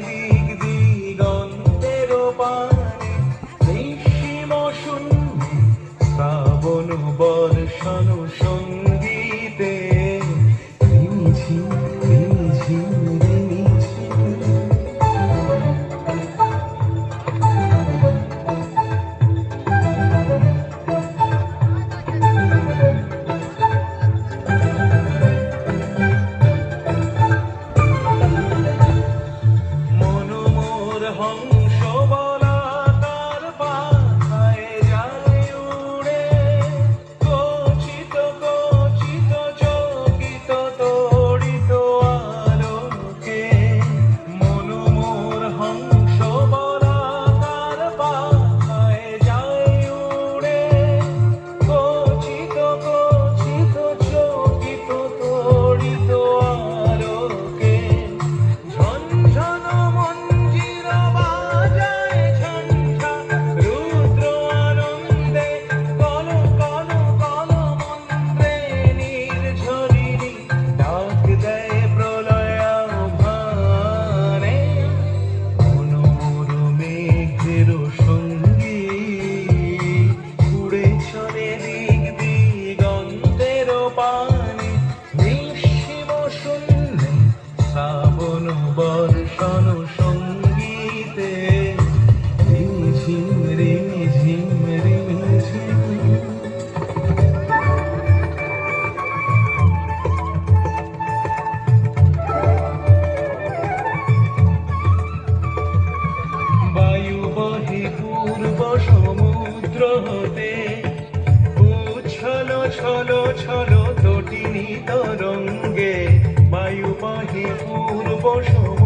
দিক দিগন্তের পানে নিশিম শূন্য শ্রাবণ বর্ষণ শূন্য Jehovah. তরঙ্গে বায়ু বাহে পূর্ব